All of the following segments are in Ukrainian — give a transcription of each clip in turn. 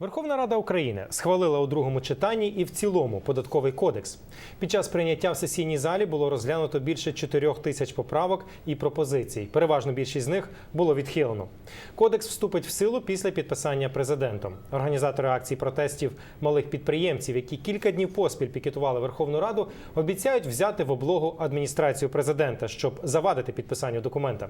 Верховна Рада України схвалила у другому читанні і в цілому податковий кодекс. Під час прийняття в сесійній залі було розглянуто більше 4 тисяч поправок і пропозицій. Переважно більшість з них було відхилено. Кодекс вступить в силу після підписання президентом. Організатори акцій протестів малих підприємців, які кілька днів поспіль пікетували Верховну Раду, обіцяють взяти в облогу адміністрацію президента, щоб завадити підписанню документа.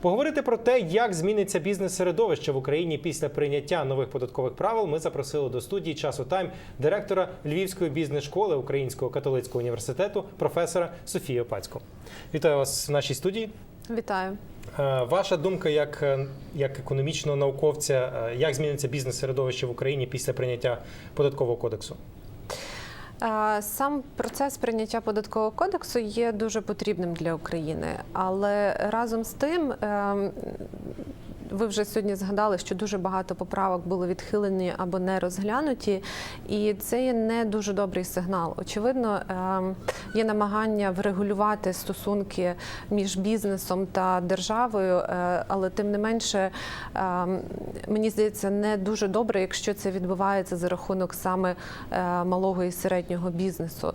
Поговорити про те, як зміниться бізнес-середовище в Україні після прийняття нових податкових правил, ми запросили до студії часу тайм директора Львівської бізнес-школи Українського католицького університету, професора Софію Опацьку. Вітаю вас в нашій студії. Вітаю. Е, Ваша думка як, е, як економічного науковця, е, як зміниться бізнес-середовище в Україні після прийняття податкового кодексу? Сам процес прийняття податкового кодексу є дуже потрібним для України, але разом з тим. Ви вже сьогодні згадали, що дуже багато поправок було відхилені або не розглянуті, і це є не дуже добрий сигнал. Очевидно, ем, є намагання врегулювати стосунки між бізнесом та державою, е, але тим не менше, ем, мені здається, не дуже добре, якщо це відбувається за рахунок саме е, малого і середнього бізнесу.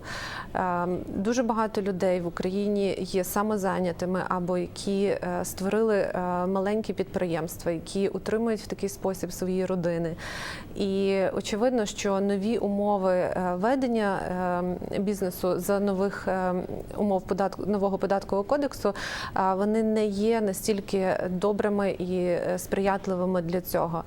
Ем, Дуже багато людей в Україні є самозайнятими або які е, створили маленькі підприємства, які утримують в такий спосіб свої родини. І очевидно, що нові умови е, ведення е, бізнесу за нових е, умов податку нового податкового кодексу вони не є настільки добрими і сприятливими для цього.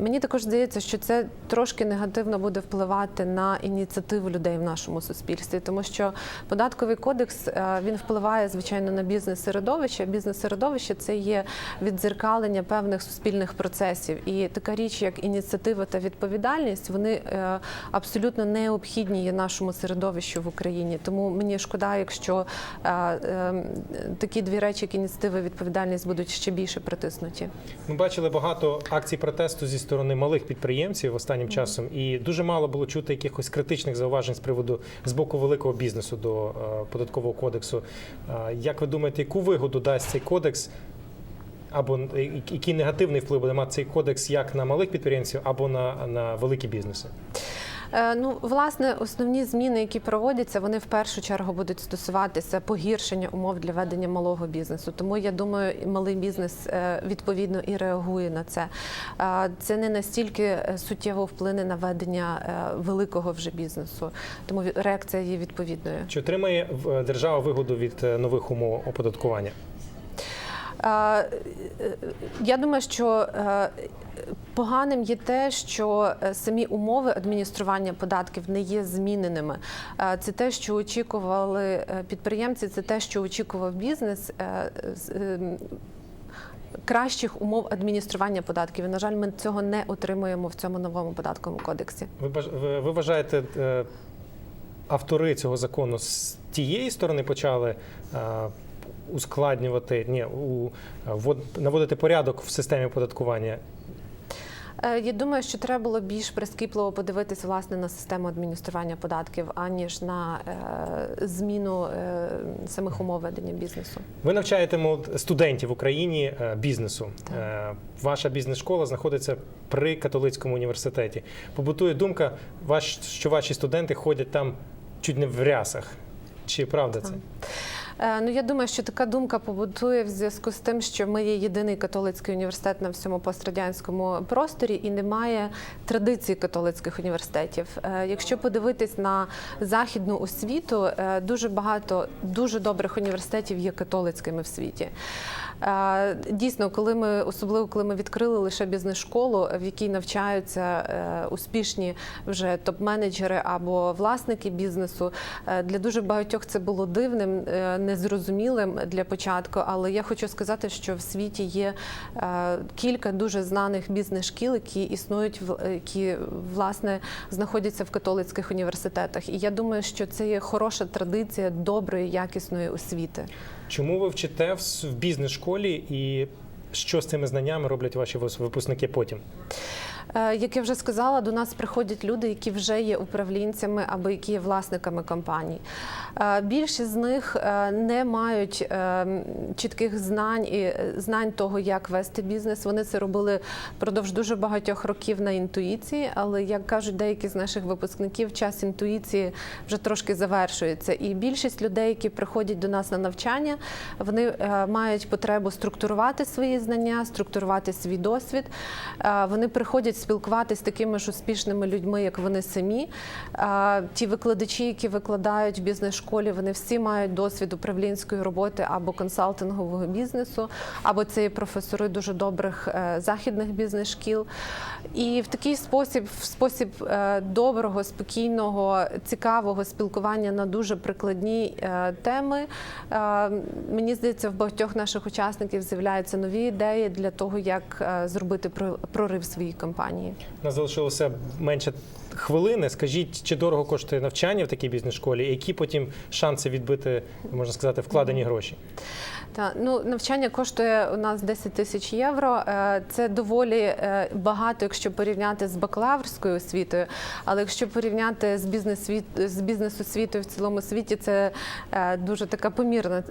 Мені також здається, що це трошки негативно буде впливати на ініціативу людей в нашому суспільстві, тому що податковий кодекс він впливає звичайно на бізнес-середовище. Бізнес-середовище це є віддзеркалення певних суспільних процесів, і така річ, як ініціатива та відповідальність, вони е, абсолютно необхідні є нашому середовищу в Україні. Тому мені шкода, якщо е, е, такі дві речі, як ініціатива і відповідальність, будуть ще більше притиснуті. Ми бачили багато акцій протесту зі сторони малих підприємців останнім часом, і дуже мало було чути якихось критичних зауважень з приводу з боку великого бізнесу до податкового кодексу. Як ви думаєте, яку вигоду дасть цей кодекс? Або е, який негативний вплив буде мати цей кодекс як на малих підприємців, або на, на великі бізнеси? Е, Ну, власне, основні зміни, які проводяться, вони в першу чергу будуть стосуватися погіршення умов для ведення малого бізнесу. Тому я думаю, малий бізнес е, відповідно і реагує на це. Це не настільки суттєво вплине на ведення великого вже бізнесу, тому реакція є відповідною. Чи отримає держава вигоду від нових умов оподаткування? Е, е, Я думаю, що е, поганим є те, що самі умови адміністрування податків не є зміненими. Це те, що очікували підприємці, це те, що очікував бізнес. Кращих умов адміністрування податків. І, на жаль, ми цього не отримуємо в цьому новому податковому кодексі. Ви, ви, вважаєте, автори цього закону з тієї сторони почали ускладнювати, ні, у, наводити порядок в системі оподаткування? Е, Я думаю, що треба було більш прискіпливо подивитися власне на систему адміністрування податків, аніж на е, зміну е, самих умов ведення бізнесу. Ви навчаєте молод- студентів в Україні е, бізнесу. Е, Ваша бізнес-школа знаходиться при католицькому університеті. Побутує думка, що ваші студенти ходять там чуть не в рясах. Чи правда це? Е, Ну я думаю, що така думка побутує в зв'язку з тим, що ми є єдиний католицький університет на всьому пострадянському просторі і немає традиції католицьких університетів. Е, Якщо подивитись на західну освіту, е, дуже багато дуже добрих університетів є католицькими в світі. Дійсно, коли ми особливо коли ми відкрили лише бізнес-школу, в якій навчаються успішні вже топ-менеджери або власники бізнесу, для дуже багатьох це було дивним, незрозумілим для початку. Але я хочу сказати, що в світі є е, кілька дуже знаних бізнес-шкіл, які існують в- які власне знаходяться в католицьких університетах. І я думаю, що це є хороша традиція доброї, якісної освіти. Чому ви вчите в бізнес-школі і що з цими знаннями роблять ваші випускники потім? Е, Як я вже сказала, до нас приходять люди, які вже є управлінцями або які є власниками компаній. Е, Більшість з них е, не мають чітких знань і знань того, як вести бізнес. Вони це робили впродовж дуже багатьох років на інтуїції, але як кажуть деякі з наших випускників, час інтуїції вже трошки завершується. І більшість людей, які приходять до нас на навчання, вони мають потребу структурувати свої знання, структурувати свій досвід. Е, Вони приходять спілкуватися з такими ж успішними людьми, як вони самі. Е, Ті викладачі, які викладають в бізнес-школі, вони всі мають досвід управлінської роботи або консалтингового бізнесу, або це є професори дуже добрих е, західних бізнес-шкіл. І в такий спосіб, в спосіб доброго, спокійного, цікавого спілкування на дуже прикладні теми. Мені здається, в багатьох наших учасників з'являються нові ідеї для того, як е, зробити про- прорив своїй компанії. У нас залишилося менше хвилини. Скажіть, чи дорого коштує навчання в такій бізнес-школі? і Які потім шанси відбити, можна сказати, вкладені гроші? Та ну навчання коштує у нас 10 тисяч євро. Е, Це доволі е, багато, якщо порівняти з бакалаврською освітою. Але якщо порівняти з бізнес з бізнес-освітою в цілому світі, це е, дуже така помірна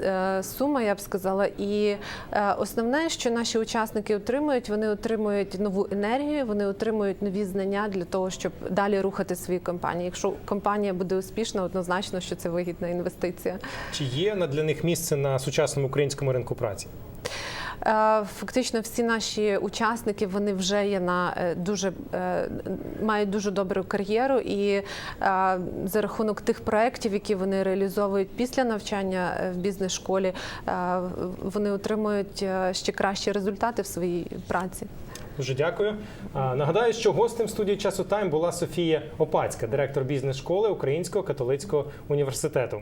сума, я б сказала. І основне, що наші учасники отримують, вони отримують нову енергію, вони отримують нові знання для того, щоб далі рухати свої компанії. Якщо компанія буде успішна, однозначно, що це вигідна інвестиція. Чи є на- для них місце на сучасному українському ринку праці? Е, Фактично, всі наші учасники вони вже є на е, дуже е, мають дуже добру кар'єру, і за рахунок тих проєктів, які вони реалізовують після навчання в бізнес-школі, вони отримують ще кращі результати в своїй праці. Дуже дякую. Нагадаю, що гостем студії часу Тайм була Софія Опацька, директор бізнес-школи Українського католицького університету.